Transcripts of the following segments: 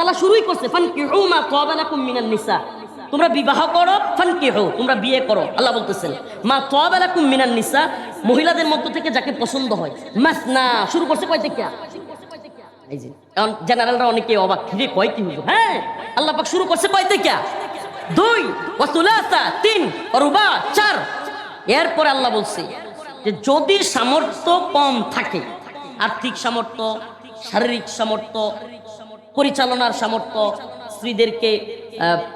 তাআলা শুরুই করছে, ফানকিহু মা তাবা লাকুম মিনান নিসা। তোমরা বিবাহ করো, ফানকিহু, তোমরা বিয়ে করো, আল্লাহ বলতেছেন। মা তাবা লাকুম মিনান নিসা, মহিলাদের মধ্য থেকে যাকে পছন্দ হয়, মাসনা, শুরু করছে কয় থেকে? এই যে জেনারেলরা অনেকে অবাক, রে কয় কি হুজুর? হ্যাঁ আল্লাহ পাক শুরু করছে কয় থেকে? দুই ওয়াসুলাসা তিন রুবা, চার। এরপরে আল্লাহ বলছে যে, যদি সামর্থ্য কম থাকে, আর্থিক সামর্থ্য, শারীরিক সামর্থ্য পরিচালনার সামর্থ্য, স্ত্রীদেরকে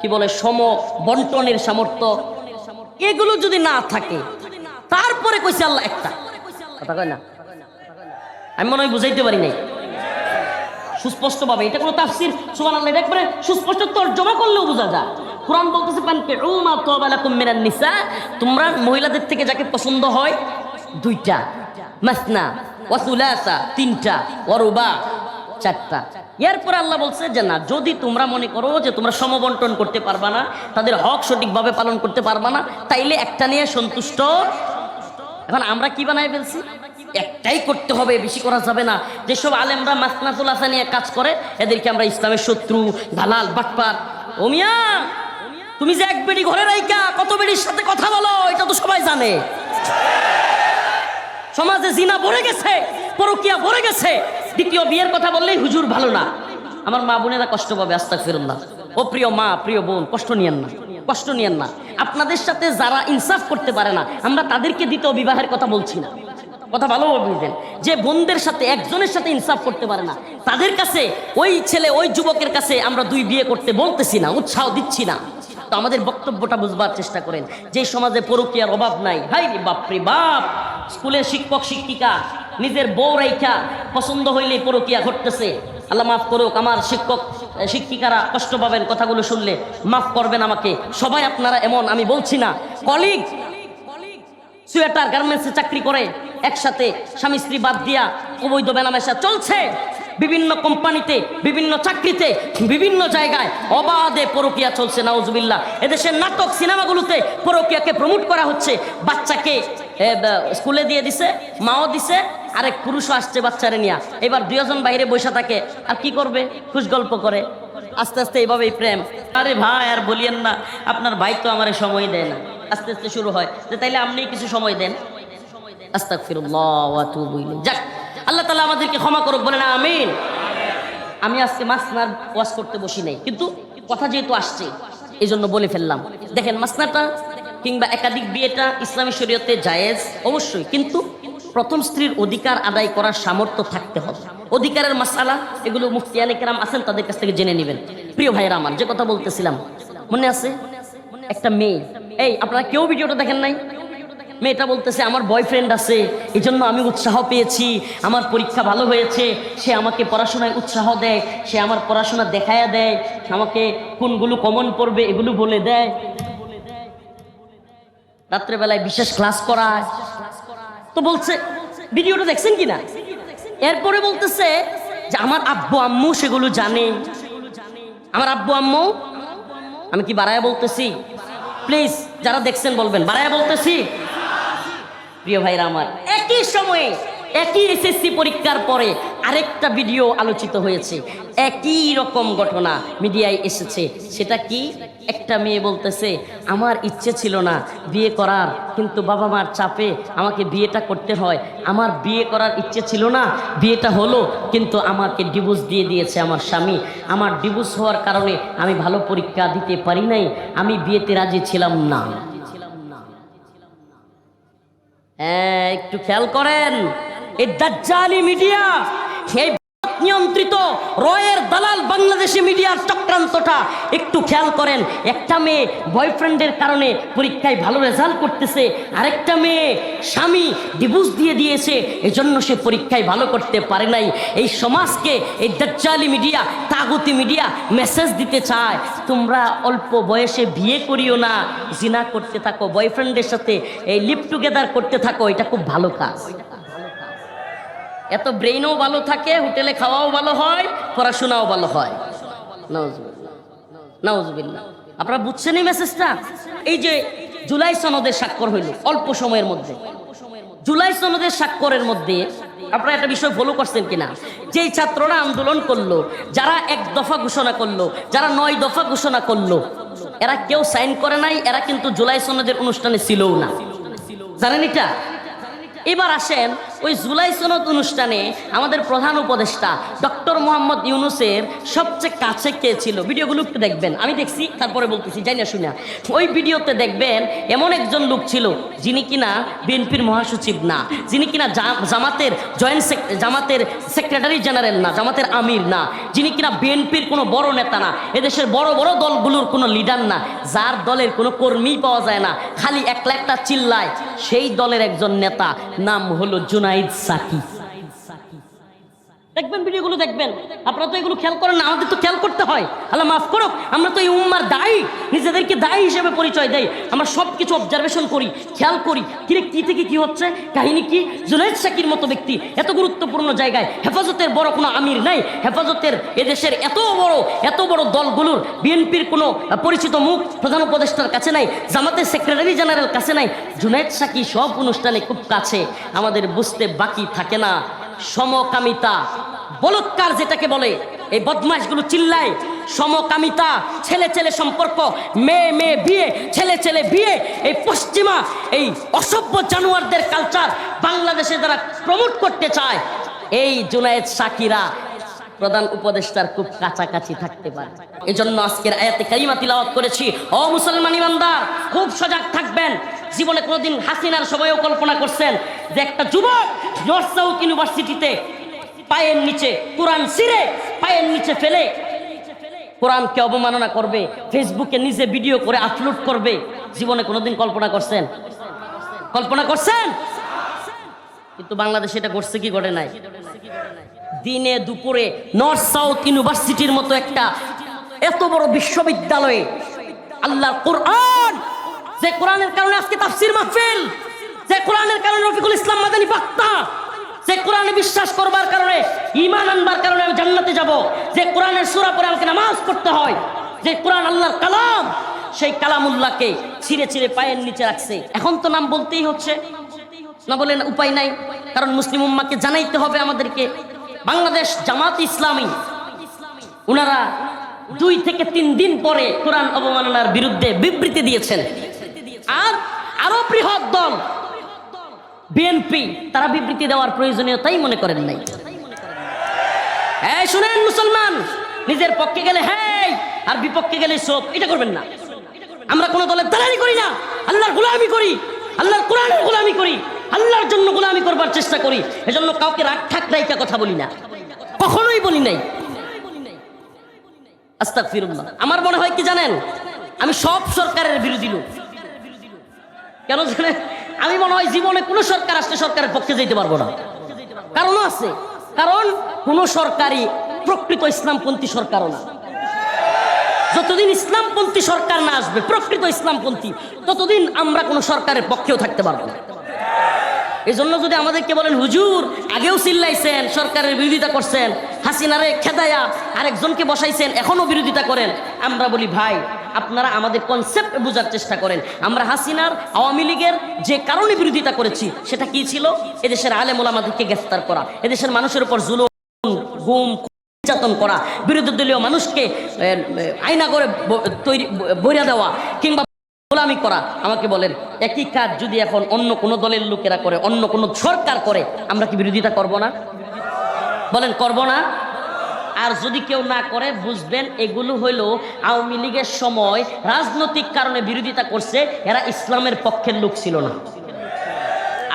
কি বলে, সম বন্টনের সামর্থ্য, এগুলো যদি না থাকে, তারপরে কইছে আল্লাহ একটা। কথা কয় না? আমি মনে হয় বুঝাইতে পারি নাই। সুস্পষ্ট ভাবে এটা কোনো তাফসির, সুবহানাল্লাহ, এটা একবারে সুস্পষ্ট তর্জমা করলেও বোঝা যায়। কোরআন বলতেছে নিসা তোমরা মহিলাদের থেকে যাকে পছন্দ হয়, দুইটা, মাসনা ওয়া সুলাসা তিনটা ওয়া রুবা চারটা। এরপর আল্লাহ বলছে যে না, যদি তোমরা মনে করো যে তোমরা সমবন্টন করতে পারবা না, তাদের হক সঠিকভাবে পালন করতে পারবা না, তাইলে একটা নিয়ে সন্তুষ্ট। এখন আমরা কি বানাই ফেলছি? একটাই করতে হবে, বেশি করা যাবে না। যেসব আলেমরা মাসনাতুল আসা নিয়ে কাজ করে, এদেরকে আমরা ইসলামের শত্রু, দালাল, বাটপার। ওমিয়া তুমি যে এক বেড়ি ঘরে রাইকা কত বেড়ির সাথে কথা বলো, এটা তো সবাই জানে। সমাজে জিনা ভরে গেছে, পরকিয়া ভরে গেছে। দ্বিতীয় বিয়ের কথা বললেই হুজুর ভালো না। আমার মা বোনেরা কষ্ট পাবে আস্তাক ফিরুল্লাহ ও প্রিয় মা, প্রিয় বোন, কষ্ট নিয়েন না, কষ্ট নিয়েন না। আপনাদের সাথে যারা ইনসাফ করতে পারে না, আমরা তাদেরকে দ্বিতীয় বিবাহের কথা বলছি না। কথা ভালো বুঝলেন যে বোনদের সাথে, একজনের সাথে ইনসাফ করতে পারে না, তাদের কাছে, ওই ছেলে, ওই যুবকের কাছে আমরা দুই বিয়ে করতে বলতেছি না, উৎসাহ দিচ্ছি না। তো আমাদের বক্তব্যটা বুঝবার চেষ্টা করেন। যে সমাজে পরকীয়ার অভাব নাই রে বাপরে বাপ, স্কুলের শিক্ষক, শিক্ষিকা নিজের বউ রাইখা পছন্দ হইলে পরকীয়া ঘটতেছে। আল্লাহ মাফ করুক, আমার শিক্ষক শিক্ষিকারা কষ্ট পাবেন কথাগুলো শুনলে। মাফ করবেন আমাকে। সবাই আপনারা এমন, আমি বলছি না। কলিগ, সুয়েটার, গার্মেন্টসে চাকরি করে, একসাথে স্বামী স্ত্রী বাদ দিয়া অবৈধ বেনামেশা চলছে। বিভিন্ন কোম্পানিতে, বিভিন্ন চাকরিতে, বিভিন্ন জায়গায় অবাধে পরকিয়া চলছে, নাউজুবিল্লাহ। এদেশের নাটক, সিনেমাগুলোতে পরকিয়াকে প্রমোট করা হচ্ছে। বাচ্চাকে স্কুলে দিয়ে দিছে, মাও দিছে আরেক পুরুষও আসছে বাচ্চারে নিয়ে। এবার দুজন বাইরে বসে থাকে, আর কি করবে? খুশ গল্প করে। আস্তে আস্তে এইভাবেই প্রেম। আরে ভাই, আর বলিয়েন না, আপনার ভাই তো আমার সময় দেয় না। আস্তে আস্তে শুরু হয়। যে তাইলে আপনি কিছু সময় দেন। যাক, আল্লাহ তাআলা আমাদেরকে ক্ষমা করুক, বলেন আমিন। আমি আজকে মাসনার ওয়াজ করতে বসি নাই, কিন্তু কথা যেহেতু আসছে এই জন্য বলে ফেললাম। দেখেন, মাসনাটা কিংবা একাধিক বিয়েটা ইসলামী শরীয়তে জায়েজ, অবশ্যই, কিন্তু প্রথম স্ত্রীর অধিকার আদায় করার সামর্থ্য থাকতে হবে। অধিকারের মাসালা, এগুলো মুফতিয়ানে কেরাম আছেন, তাদের কাছ থেকে জেনে নেবেন। প্রিয় ভাইয়েরা আমার, যে কথা বলতেছিলাম, মনে আছে? একটা মেয়ে। এই, আপনারা কেউ ভিডিওটা দেখেন নাই? মেয়েটা বলতেছে, আমার বয়ফ্রেন্ড আছে এই জন্য আমি উৎসাহ পেয়েছি, আমার পরীক্ষা ভালো হয়েছে, সে আমাকে পড়াশোনায় উৎসাহ দেয়, সে আমার পড়াশোনা দেখায়া দেয় আমাকে কোনগুলো কমন পড়বে, এগুলো বলে দেয়। রাত্রেবেলায় বিশেষ ক্লাস করায় তো বলছে, ভিডিওটা দেখছেন কিনা? এরপরে বলতেছে যে, আমার আব্বু আম্মু সেগুলো জানে। আমার আব্বু আম্মু? আমি কি বাড়ায় বলতেছি? প্লিজ, যারা দেখছেন বলবেন। বাড়ায় বলতেছি? প্রিয় ভাইরা আমার, একই সময়ে একই এসএসসি পরীক্ষার পরে আরেকটা ভিডিও আলোচিত হয়েছে। একই রকম ঘটনা মিডিয়ায় এসেছে। সেটা কি? একটা মেয়ে বলতেছে, আমার ইচ্ছে ছিল না বিয়ে করার, কিন্তু বাবা মার চাপে আমাকে বিয়েটা করতে হয়। আমার বিয়ে করার ইচ্ছে ছিল না, বিয়েটা হলো, কিন্তু আমাকে ডিভোর্স দিয়ে দিয়েছে আমার স্বামী। আমার ডিভোর্স হওয়ার কারণে আমি ভালো পরীক্ষা দিতে পারি নাই। আমি বিয়েতে রাজি ছিলাম না। হ্যাঁ একটু খেয়াল করেন। এই দাজ্জালি মিডিয়া। সেই নিয়ন্ত্রিত রয়ের দালাল বাংলাদেশি মিডিয়ার চক্রান্তটা একটু খেয়াল করেন। একটা মেয়ে বয়ফ্রেন্ডের কারণে পরীক্ষায় ভালো রেজাল্ট করতেছে, আরেকটা মেয়ে স্বামী ডিভোর্স দিয়ে দিয়েছে, এজন্য সে পরীক্ষায় ভালো করতে পারে নাই। এই সমাজকে এই দাজ্জালি মিডিয়া, তাগুতি মিডিয়া মেসেজ দিতে চায়। তোমরা অল্প বয়সে বিয়ে করিও না, জিনা করতে থাকো, বয়ফ্রেন্ডের সাথে এই লিভ টুগেদার করতে থাকো, এটা খুব ভালো কাজ। এত ব্রেইনও ভালো থাকে, হোটেলে খাওয়াও ভালো হয়, পড়াশোনাও ভালো হয়। নাউজুবিল্লাহ। আপনারা বুঝছেন এই মেসেজটা এই যে জুলাই সনদের স্বাক্ষর হইল, অল্প সময়ের মধ্যে। জুলাই সনদের স্বাক্ষরের মধ্যে আপনারা একটা বিষয় ফলো করছেন কিনা? যেই ছাত্ররা আন্দোলন করল, যারা এক দফা ঘোষণা করল, যারা নয় দফা ঘোষণা করল, এরা কেউ সাইন করে নাই, এরা কিন্তু জুলাই সনদের অনুষ্ঠানে ছিলও না। জানেন এটা? এবার আসেন ওই জুলাই সনদ অনুষ্ঠানে আমাদের প্রধান উপদেষ্টা ডক্টর মোহাম্মদ ইউনুসের সবচেয়ে কাছে কে ছিল? ভিডিওগুলো একটু দেখবেন। আমি দেখছি, তারপরে বলতেছি যাই না, শুনে ওই ভিডিওতে দেখবেন এমন একজন লোক ছিল যিনি কিনা বিএনপির মহাসচিব না, যিনি কিনা জামাতের জয়েন্ট জামাতের সেক্রেটারি জেনারেল না, জামাতের আমির না, যিনি কিনা বিএনপির কোনো বড় নেতা না, এদেশের বড় বড় দলগুলোর কোনো লিডার না, যার দলের কোনো কর্মী পাওয়া যায় না, খালি একলা একটা চিল্লায়। সেই দলের একজন নেতা, নাম হলো জুনাইদ সাকি দেখবেন, ভিডিওগুলো দেখবেন। আপনারা তো এগুলো খেয়াল করেন না, আমাদের তো খেয়াল করতে হয়। আল্লাহ মাফ করো আমরা তো এই উম্মার দায়ী, নিজেদেরকে দায়ী হিসেবে পরিচয় দেই। আমরা সব কিছু অবজারভেশন করি, খেয়াল করি। কিরে কি থেকে কি হচ্ছে? কাহিনী কি? জুনাইদ শাকির মতো ব্যক্তি, এত গুরুত্বপূর্ণ জায়গায়, হেফাজতের বড় কোনো আমির নাই। হেফাজতের এদেশের এত বড় এত বড় দলগুলোর বিএনপির কোনো পরিচিত মুখ প্রধান উপদেষ্টার কাছে নাই, জামাতের সেক্রেটারি জেনারেল কাছে নাই। জুনাইদ শাকি সব অনুষ্ঠানে খুব কাছে, আমাদের বুঝতে বাকি থাকে না। সমকামিতা। বলৎকার যেটাকে বলে, এই বদমাশগুলো চিল্লায়, সমকামিতা, ছেলে ছেলে সম্পর্ক, মেয়ে মেয়ে বিয়ে, ছেলে ছেলে বিয়ে, এই পশ্চিমা, এই অসভ্য জানোয়ারদের কালচার বাংলাদেশে যারা প্রমোট করতে চায়, এই জুনায়েদ সাকিরা প্রধান উপদেষ্টার খুব কাছাকাছি থাকতে পারে। এই জন্য আজকের আয়াতে কারিমা তিলাওয়াত করেছি। ও মুসলমান ইমানদার, খুব সজাগ থাকবেন। জীবনে কোনোদিন হাসিনার সময়ও কল্পনা করছেন যে একটা যুবক নর্থ সাউথ ইউনিভার্সিটিতে পায়ের নিচে কোরআন সিরে পায়ের নিচে ফেলে। কোরআনকে অবমাননা করবে, ফেসবুকে নিজে ভিডিও করে আপলোড করবে। জীবনে কোনোদিন কল্পনা করছেন? কল্পনা করছেন? কিন্তু বাংলাদেশে এটা করছে কি করে নাই? দিনে দুপুরে নর্থ সাউথ ইউনিভার্সিটির মতো একটা এত বড় বিশ্ববিদ্যালয়ে আল্লাহ কোরআন, যে কোরআনের কারণে আজকে তাফসির মাহফিল। যে কোরআনের কারণে রফিকুল ইসলাম মাদানী বাক্তা যে কোরআনে বিশ্বাস করবার কারণে ইমান আনবার কারণে আমি জান্নাতে যাব। যে কোরআনের সূরা পরে আমাকে নামাজ পড়তে হয়। যে কোরআন আল্লাহর কালাম, সেই কালামুল্লাহকে ছিঁড়ে ছিঁড়ে পায়ের নিচে রাখছে। এখন তো নাম বলতেই হচ্ছে। না বলেন উপায় নাই। কারণ মুসলিম উম্মাকে জানাইতে হবে আমাদেরকে। বাংলাদেশ জামাত ইসলামী ওনারা দুই থেকে তিন দিন পরে কোরআন অবমাননার বিরুদ্ধে বিবৃতি দিয়েছেন। আর আরও বৃহৎ দল বিএনপি তারা বিবৃতি দেওয়ার প্রয়োজনীয়তাই মনে করেন নাই। এই শুনেন মুসলমান, নিজের পক্ষে গেলে হ্যাঁ আর বিপক্ষে গেলে সব, এটা করবেন না। আমরা কোনো দলের দালালি করি না, আল্লাহর গোলামি করি, আল্লাহর কোরআনের গোলামি করি, আল্লাহর জন্য গোলামি করবার চেষ্টা করি, এজন্য কাউকে রাগ ঠাক রাইকা কথা বলি না। কখনোই বলি নাই। আস্তাক ফিরুল্লাহ আমার মনে হয় কি জানেন? আমি সব সরকারের বিরোধী লোক। কেন জানেন? আমি মনে হয় জীবনে কোনো সরকার আসলে সরকারের পক্ষে যেতে পারব না। কারণও আছে। কারণ কোন সরকারই প্রকৃত ইসলামপন্থী সরকারও না। যতদিন ইসলামপন্থী সরকার না আসবে, প্রকৃত ইসলামপন্থী, ততদিন আমরা কোনো সরকারের পক্ষেও থাকতে পারব না। এই জন্য যদি আমাদেরকে বলেন, হুজুর, আগেও চিল্লাইছেন, সরকারের বিরোধিতা করছেন, হাসিনারে খেদায়া আরেকজনকে বসাইছেন, এখনও বিরোধিতা করেন। আমরা বলি, ভাই আপনারা আমাদের কনসেপ্ট বোঝার চেষ্টা করেন। আমরা হাসিনার আওয়ামী লীগের যে কারণে বিরোধিতা করেছি, সেটা কি ছিল? এদেশের আলেম ওলামাদেরকে গ্রেফতার করা, এদেশের মানুষের উপর জুলুম, গুম, নির্যাতন করা, বিরোধী দলীয় মানুষকে আয়না করে তৈরি বইরা দেওয়া, কিংবা গোলামি করা, আমাকে বলেন, একই কাজ যদি এখন অন্য কোনো দলের লোকেরা করে, অন্য কোনো সরকার করে, আমরা কি বিরোধিতা করব না? বলেন, করব না? আর যদি কেউ না করে, বুঝবেন এগুলো হইল আওয়ামী লীগের সময় রাজনৈতিক কারণে বিরোধিতা করছে, এরা ইসলামের পক্ষের লোক ছিল না।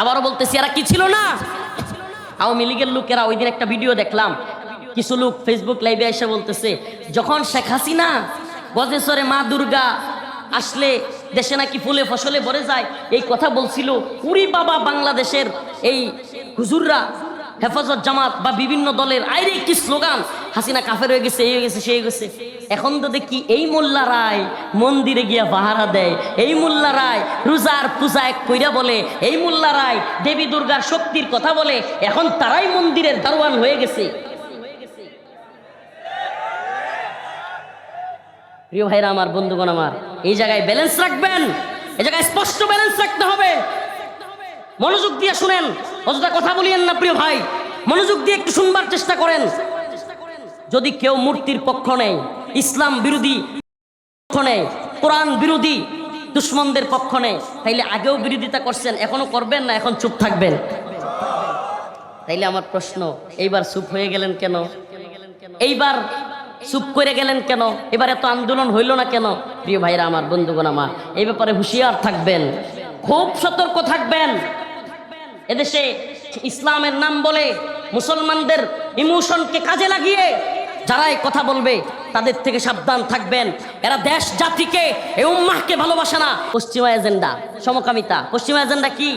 আবারও বলতেছি, এরা কি ছিল না? আওয়ামী লীগের লোকেরা, ওই দিন একটা ভিডিও দেখলাম, কিছু লোক ফেসবুক লাইভে এসে বলতেছে, যখন শেখ হাসিনা গজেশ্বরে মা দুর্গা আসলে দেশে নাকি ফুলে ফসলে ভরে যায়? এই কথা বলছিল উরি বাবা বাংলাদেশের এই হুজুররা হেফাজত জামাত বা বিভিন্ন দলের আইরে কি স্লোগান? হাসিনা কাফের হয়ে গেছে, এই হয়ে গেছে সে হয়ে গেছে। এখন তো দেখি এই মোল্লা রায় মন্দিরে গিয়া পাহারা দেয়। এই মোল্লা রায় রোজার পূজা এক কইরা বলে। এই মোল্লা রায় দেবী দুর্গার শক্তির কথা বলে। এখন তারাই মন্দিরের দারোয়ান হয়ে গেছে। প্রিয় ভাইরা আমার, বন্ধুগণ আমার, এই জায়গায় ব্যালেন্স রাখবেন। এই জায়গায় স্পষ্ট ব্যালেন্স রাখতে হবে। মনোযোগ দিয়ে শুনেন। অযথা কথা বলিয়েন না, প্রিয় ভাই। মনোযোগ দিয়ে একটু শুনবার চেষ্টা করেন। যদি কেউ মূর্তির পক্ষ নেই ইসলাম বিরোধী পক্ষ নেই কোরআন বিরোধী দুশ্মনদের পক্ষ নেই তাইলে আগেও বিরোধিতা করছেন, এখনও করবেন না, এখন চুপ থাকবেন। তাইলে আমার প্রশ্ন, এইবার চুপ হয়ে গেলেন কেন? এইবার চুপ করে গেলেন কেন? এবার এত আন্দোলন হইল না কেন? প্রিয় ভাইরা, আমার বন্ধুগণ আমার, এই ব্যাপারে হুঁশিয়ার থাকবেন। খুব সতর্ক থাকবেন। এদেশে ইসলামের নাম বলে মুসলমানদের ইমোশনকে কাজে লাগিয়ে যারা কথা বলবে, তাদের থেকে সাবধান থাকবেন। এরা দেশ জাতিকে এই উম্মাহকে ভালোবাসে না। পশ্চিমা এজেন্ডা, সমকামিতা। পশ্চিমা এজেন্ডা কি?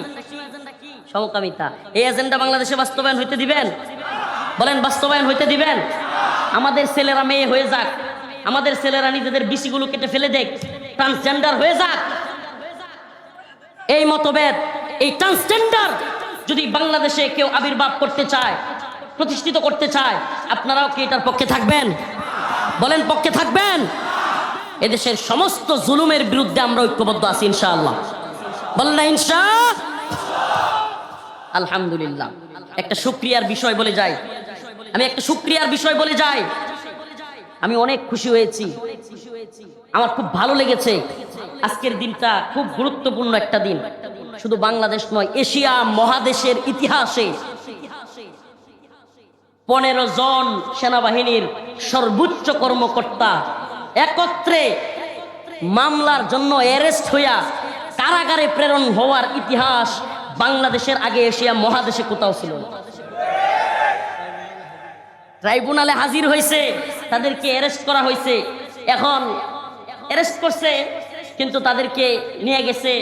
সমকামিতা। এই এজেন্ডা বাংলাদেশে বাস্তবায়ন হইতে দিবেন? বলেন, বাস্তবায়ন হইতে দিবেন? আমাদের ছেলেরা মেয়ে হয়ে যাক। আমাদের ছেলেরা নিজেদের বিসিগুলো কেটে ফেলে দেখ। ট্রান্সজেন্ডার হয়ে যাক। এই মতভেদ, এই ট্রান্সজেন্ডার যদি বাংলাদেশে কেউ আবির্ভাব করতে চায়, প্রতিষ্ঠিত করতে চায়, আপনারাও কি এটার পক্ষে থাকবেন? বলেন, পক্ষে থাকবেন? এদেশের সমস্ত জুলুমের বিরুদ্ধে আমরা ঐক্যবদ্ধ আছি, ইনশাআল্লাহ। বলেন না, ইনশা? আলহামদুলিল্লাহ। একটা শুক্রিয়ার বিষয় বলে যাই। আমি একটা শুক্রিয়ার বিষয় বলে যাই। আমি অনেক খুশি হয়েছি। আমার খুব ভালো লেগেছে। আজকের দিনটা খুব গুরুত্বপূর্ণ একটা দিন। শুধু বাংলাদেশ নয়, এশিয়া মহাদেশের ইতিহাসে পনেরো জন সেনাবাহিনীর সর্বোচ্চ কর্মকর্তা একত্রে মামলার জন্য অ্যারেস্ট হইয়া কারাগারে প্রেরণ হওয়ার ইতিহাস বাংলাদেশের আগে এশিয়া মহাদেশে কোথাও ছিল ট্রাইব্যুনালে হাজির হয়েছে তাদেরকে অ্যারেস্ট করা হয়েছে এখন অ্যারেস্ট করছে কিন্তু তাদেরকে নিয়ে গেছে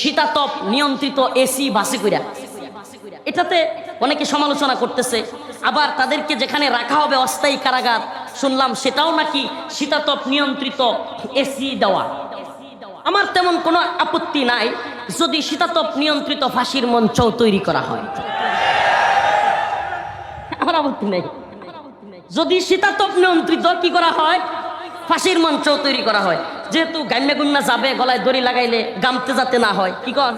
শীতাতপ নিয়ন্ত্রিত এসি বাসে কইরা। এটাতে অনেকে সমালোচনা করতেছে। আবার তাদেরকে যেখানে রাখা হবে অস্থায়ী কারাগার, শুনলাম সেটাও নাকি শীতাতপ নিয়ন্ত্রিত এসি দেওয়া। আমার তেমন কোনো আপত্তি নাই যদি শীতাতপ নিয়ন্ত্রিত ফাঁসির মঞ্চ তৈরি করা হয়। আমার আপত্তি নাই। যদি শীতাতপ নিয়ন্ত্রিত কি করা হয়? ফাঁসির মঞ্চ তৈরি করা হয়। যেহেতু গান্যা গুন্না যাবে, গলায় দড়ি লাগাইলে গামতে যাতে না হয়। কি কর?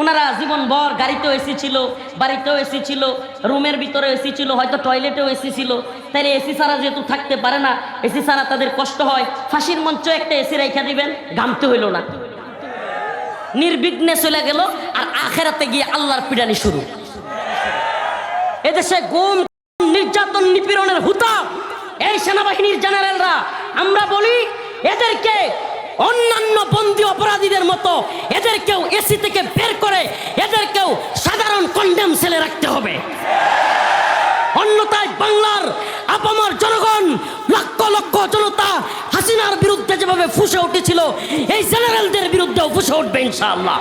ওনারা জীবন ভর গাড়িতেও এসি ছিল, বাড়িতেও এসি ছিল, রুমের ভিতরে এসি ছিল, হয়তো টয়লেটেও এসি ছিল। তাইলে এসি ছাড়া যেহেতু থাকতে পারে না এসি ছাড়া তাদের কষ্ট হয়। ফাঁসির মঞ্চ একটা এসি রেখা দিবেন ঘামতে হইল না। নির্বিঘ্নে চলে গেল, আর আখেরাতে গিয়ে আল্লাহর পিডানি শুরু। এদেশে গুম, নির্যাতন, নিপীড়নের হুতা এই সেনাবাহিনীর জেনারেলরা আমরা বলি এদেরকে অন্যান্য বন্দি অপরাধীদের মতো এদেরকেও এসি থেকে বের করে এদেরকেও সাধারণ কন্ডেম সেলে রাখতে হবে। অন্যথায় বাংলার আপামার জনগণ লক্ষ লক্ষ জনতা হাসিনার বিরুদ্ধে যেভাবে ফুসে উঠেছিল, এই জেনারেলদের বিরুদ্ধেও ফুসে উঠবে ইনশাআল্লাহ।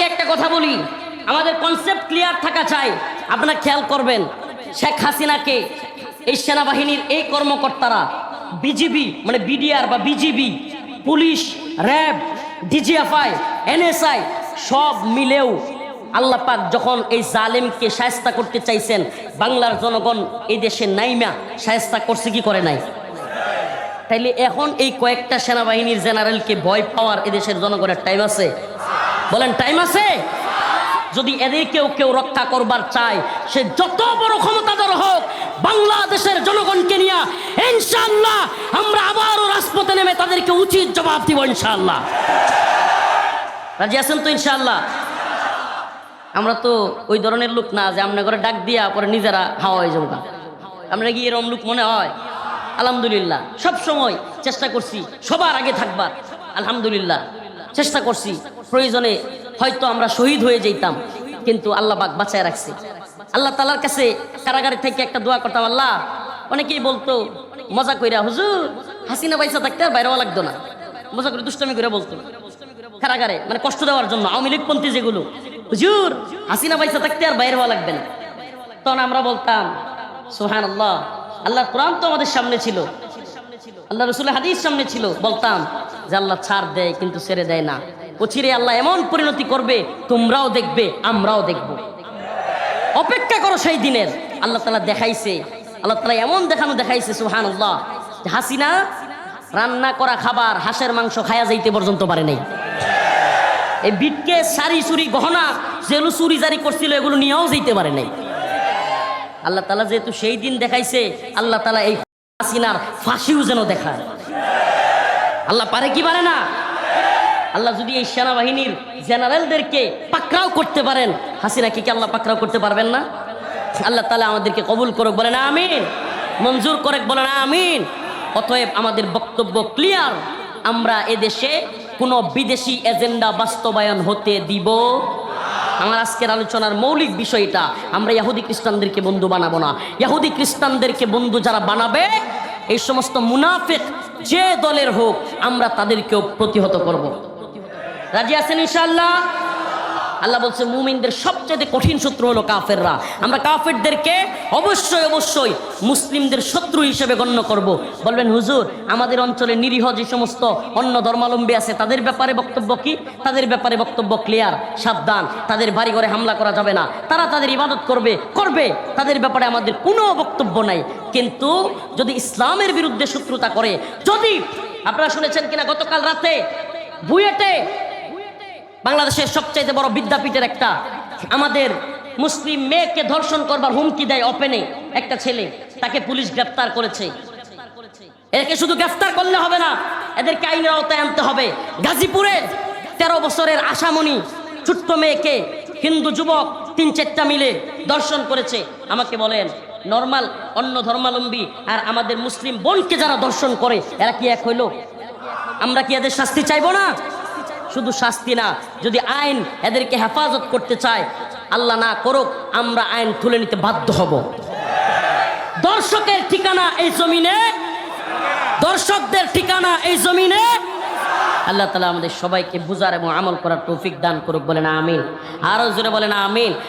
আমি আপনাদেরকে একটা কথা বলি। আমাদের কনসেপ্ট ক্লিয়ার থাকা চাই। আপনারা খেয়াল করবেন, শেখ হাসিনাকে এই সেনাবাহিনীর এই কর্মকর্তারা, বিজিবি মানে বিডিআর বা BGB, police, RAB, DGFI, NSI, সব মিলেও আল্লাহ পাক যখন এই জালেমকে সায়স্তা করতে চাইছেন, বাংলার জনগণ এই দেশে নাইমা সায়স্তা করছে কি করে নাই? তাইলে এখন এই কয়েকটা সেনাবাহিনীর জেনারেলকে ভয় পাওয়ার এদেশের জনগণের টাইম আছে। বলেন টাইম আছে? যদি এদের কেউ কেউ রক্ষা করবার চায়, সে যত বড় ক্ষমতাধর হোক, বাংলাদেশের জনগণকে নিয়ে ইনশাল্লাহ আমরা আবারও রাজপথে নেমে তাদেরকে উচিত জবাব দিব ইনশাল্লাহ রাজি আছেন তো ইনশাল্লাহ আমরা তো ওই ধরনের লোক না, যে আমরা করে ডাক দিয়া পরে নিজেরা হাওয়া হয়ে যাব আমরা কি এরম লোক মনে হয়? আলহামদুলিল্লাহ। সব সময় চেষ্টা করছি সবার আগে থাকবার। আলহামদুলিল্লাহ। চেষ্টা করছি। প্রয়োজনে হয়তো আমরা শহীদ হয়ে যেতাম, কিন্তু আল্লাহ পাক বাঁচায় রাখছে। আল্লাহ তালার কাছে কারাগারে থেকে একটা দোয়া করতাম, আল্লাহ, অনেকেই বলতো, মজা কইরা, হুজুর, হাসিনা পয়সা থাকতে আর বাইরেও লাগতো না। মজা করে, দুষ্টামি করে বলতো। কারাগারে মানে কষ্ট দেওয়ার জন্য, আওয়ামী লীগপন্থী যেগুলো, হুজুর, হাসিনা পয়সা থাকতে আর বাইরে হওয়া লাগবে না। তখন আমরা বলতাম সোহান আল্লাহ আল্লাহর কোরআন তো আমাদের সামনে ছিল। আল্লাহ রসুলের হাদিস সামনে ছিল। বলতাম যে, আল্লাহ ছাড় দেয়, কিন্তু ছেড়ে দেয় না। অচিরে আল্লাহ এমন পরিণতি করবে, তোমরাও দেখবে, আমরাও দেখব। অপেক্ষা করো সেই দিনের। আল্লাহ তালা দেখাইছে, আল্লাহ তালা এমন দেখানো দেখাইছে সুহান আল্লাহ হাসিনা রান্না করা খাবার হাঁসের মাংস খায়া যাইতে পর্যন্ত পারে নাই। এই বিটকে সারি সুরি গহনা যেগুলো চুরি জারি করছিল, এগুলো নিয়েও যেতে পারে নাই। আল্লাহ তালা যেহেতু সেই দিন দেখাইছে, আল্লাহ তালা এই হাসিনার ফাঁসিও যেন দেখায়। আল্লাহ পারে কি পারে না? আল্লাহ যদি এই সেনাবাহিনীর জেনারেলদেরকে পাকড়াও করতে পারেন হাসিনাকে কি আল্লাহ পাকড়াও করতে পারবেন না? আল্লাহ তালা আমাদেরকে কবুল করুক, বলেন আমিন। মঞ্জুর করুক, বলেন আমিন। অতএব আমাদের বক্তব্য ক্লিয়ার আমরা এদেশে কোনো বিদেশি এজেন্ডা বাস্তবায়ন হতে দিব আমার আজকের আলোচনার মৌলিক বিষয়টা, আমরা ইহুদি খ্রিস্টানদেরকে বন্ধু বানাবো না। ইহুদি খ্রিস্টানদেরকে বন্ধু যারা বানাবে, এই সমস্ত মুনাফেক যে দলের হোক, আমরা তাদেরকেও প্রতিহত করব। রাজি আছেন ইনশাল্লাহ আল্লাহ বলছে, মুমিনদের সবচেয়ে কঠিন শত্রু হলো কাফেররা। আমরা কাফেরদেরকে অবশ্যই অবশ্যই মুসলিমদের শত্রু হিসেবে গণ্য করব। বলবেন, হুজুর, আমাদের অঞ্চলে নিরীহ যে সমস্ত অন্য ধর্মাবলম্বী আছে, তাদের ব্যাপারে বক্তব্য কি? তাদের ব্যাপারে বক্তব্য ক্লিয়ার সাবধান। তাদের বাড়ি ঘরে হামলা করা যাবে না। তারা তাদের ইবাদত করবে করবে। তাদের ব্যাপারে আমাদের কোনো বক্তব্য নাই। কিন্তু যদি ইসলামের বিরুদ্ধে শত্রুতা করে, যদি আপনারা শুনেছেন কিনা গতকাল রাতে, বুয়েটে বাংলাদেশের সবচাইতে বড় বিদ্যাপীঠের একটা। আমাদের মুসলিম মেয়েকে ধর্ষণ করবার হুমকি দেয় ওপেনে একটা ছেলে। তাকে পুলিশ গ্রেফতার করেছে। একে শুধু গ্রেফতার করলে হবে না, এদেরকে আইনের আওতায় আনতে হবে। গাজীপুরে তেরো বছরের আশামণি ছোট্ট মেয়েকে হিন্দু যুবক তিন চারটা মিলে দর্শন করেছে। আমাকে বলেন নর্মাল অন্য ধর্মালম্বী আর আমাদের মুসলিম বোনকে যারা দর্শন করে, এরা কি এক হইল? আমরা কি এদের শাস্তি চাইব না? শুধু শাস্তি না, যদি আইন এদেরকে হেফাজত করতে চায়, আল্লাহ না করুক, আমরা আইন তুলে নিতে বাধ্য হব। দর্শকের ঠিকানা এই জমিনে, দর্শকদের ঠিকানা এই জমিনে। আল্লাহ তালা আমাদের সবাইকে বুঝার এবং আমল করার তৌফিক দান করুক বলে না আমিন। আরও জোরে না আমিন।